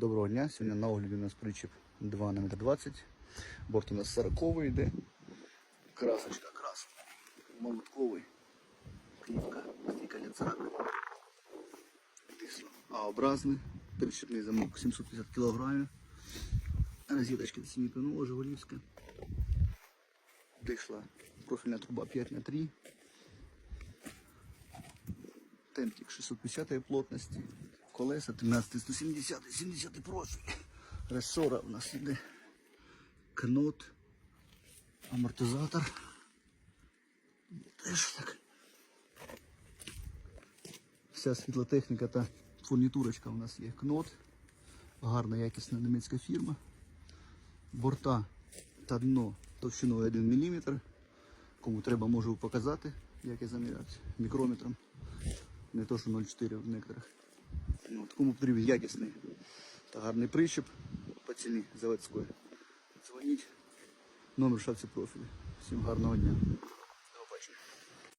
Доброго дня. Сьогодні на огляді у нас причіп 2 на 1,20 м. Борт у нас 40 йде. Красочка красна. Молотковий. Клітка. Стійка ліцак. А-образний. Причепний замок 750 кг. Розеточки 7 пінова, Жигулівська. Дишла профільна труба 5 на 3 Темпік 650 плотності. Колеса 13 170 70 профіль. Ресора у нас іде. Кнот. Амортизатор. Теж так. Вся світлотехніка та фурнітурочка у нас є. Кнот. Гарна якісна німецька фірма. Борта та дно товщиною 1 мм. Кому треба, можу показати, як я заміряти мікрометром. Не то, що 0,4 в некоторих. Кому потрібен якісний та гарний прищеп по ціні заводської. Дзвоніть. Номер шапці профілю. Всім гарного дня.